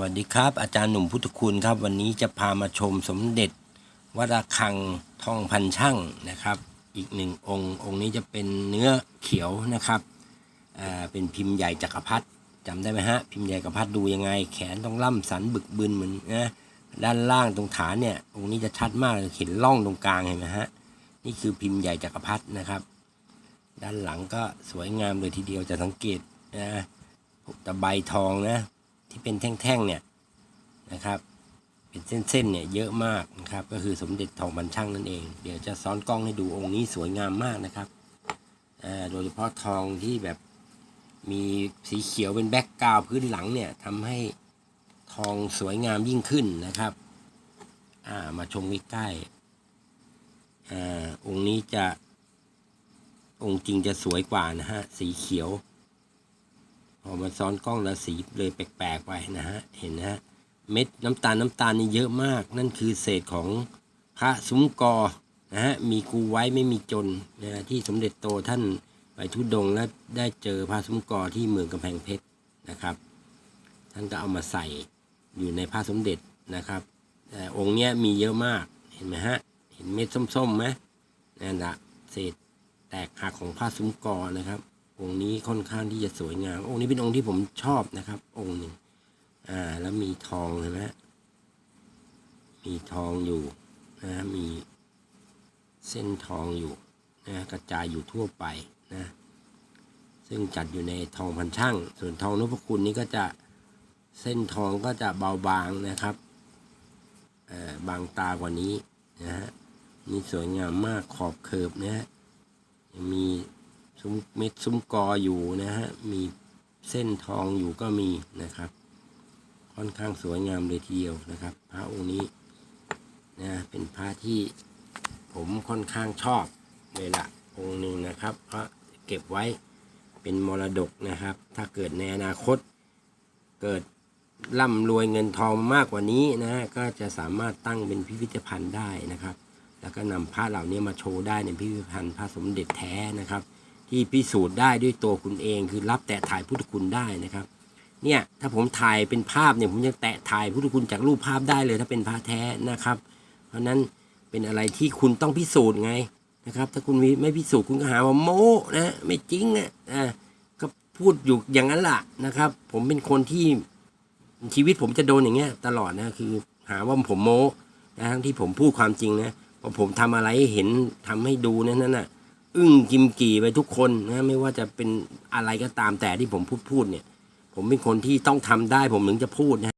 วัสดีครับ อาจารย์หนุ่มพุทธคุณครับ วันนี้จะพามาชมสมเด็จวัดระฆังทองพันช่างนะครับ อีกหนึ่งองค์องค์นี้จะเป็นเนื้อเขียวนะครับอ่าเป็นพิมพ์ใหญ่จักรพรรดิจำได้ไหมฮะพิมพ์ใหญ่จักรพรรดิดูยังไง แขนต้องล่ำสันบึกบึนเหมือนนะด้านล่างตรงฐานเนี่ยองค์นี้จะชัดมากเห็นร่องตรงกลางเห็นไหมฮะนี่คือพิมพ์ใหญ่จักรพรรดินะครับ ด้านหลังก็สวยงามเลยทีเดียวจะสังเกตนะตะไบทองนะ ที่เป็นแท่งๆเนี่ยนะครับ เป็นเส้นๆเนี่ยเยอะมากนะครับ ก็คือสมเด็จทองบันช่างนั่นเอง เดี๋ยวจะซ้อนกล้องให้ดูองค์นี้สวยงามมากนะครับโดยเฉพาะทองที่แบบมีสีเขียวเป็นแบ็กกราวพื้นหลังเนี่ยทำให้ทองสวยงามยิ่งขึ้นนะครับามาชมใกล้ๆอ่าองค์นี้จะองค์จริงจะสวยกว่านะฮะ สีเขียว พอมาซ้อนกล้องแล้วสีเลยแปลกๆไปนะฮะ เห็นนะฮะ เม็ดน้ำตาลน้ำตาลนี่เยอะมาก นั่นคือเศษของพระซุ้มกอนะฮะ มีกูไว้ไม่มีจนนะฮะที่สมเด็จโตท่านไปทุดงและได้เจอพระซุ้มกอที่เมืองกำแพงเพชรนะครับ ท่านก็เอามาใส่อยู่ในพระสมเด็จนะครับแต่องค์เนี้ยมีเยอะมาก เห็นไหมฮะ เห็นเม็ดส้มๆไหมนั่นแหละเศษแตกหักของพระซุ้มกอนะครับ องค์นี้ค่อนข้างที่จะสวยงาม องค์นี้เป็นองค์ที่ผมชอบนะครับ องค์หนึ่งอ่า แล้วมีทองเห็นไหมฮะมีทองอยู่นะมีเส้นทองอยู่นะกระจายอยู่ทั่วไปนะ ซึ่งจัดอยู่ในทองพันช่าง ส่วนทองนพคุณนี่ก็จะเส้นทองก็จะเบาบางนะครับเอ่อบางตากว่านี้นะฮะนี่สวยงามมากขอบเคิร์บนะฮะยังมี ซุ้มเม็ดซุ้มกออยู่นะฮะ มีเส้นทองอยู่ก็มีนะครับ ค่อนข้างสวยงามเลยทีเดียวนะครับ พระองค์นี้นะเป็นพระที่ผมค่อนข้างชอบเลยละองค์หนึ่งนะครับเพราะเก็บไว้เป็นมรดกนะครับ ถ้าเกิดในอนาคต เกิดร่ำรวยเงินทองมากกว่านี้นะฮะก็จะสามารถตั้งเป็นพิพิธภัณฑ์ได้นะครับ แล้วก็นำพระเหล่านี้มาโชว์ได้ในพิพิธภัณฑ์พระสมเด็จแท้นะครับ ที่พิสูจน์ได้ด้วยตัวคุณเอง คือรับแต่ถ่ายพุทธคุณได้นะครับ เนี่ยถ้าผมถ่ายเป็นภาพเนี่ยผมยังแตะถ่ายพุทธคุณจากรูปภาพได้เลยถ้าเป็นพระแท้นะครับ เพราะนั้นเป็นอะไรที่คุณต้องพิสูจน์ไงนะครับ ถ้าคุณไม่พิสูจน์คุณก็หาว่าโม้นะไม่จริงนะอ่าก็พูดอยู่อย่างนั้นแหละนะครับ ผมเป็นคนที่ชีวิตผมจะโดนอย่างเงี้ยตลอดนะคือหาว่าผมโม้นะทั้งที่ผมพูดความจริงนะพอผมทำอะไรให้เห็นทำให้ดูนยนั่นน่ะ อึ้งกิมกี่ไปทุกคนนะไม่ว่าจะเป็นอะไรก็ตามแต่ที่ผมพูดพูดเนี่ย ผมเป็นคนที่ต้องทำได้ผมถึงจะพูดนะ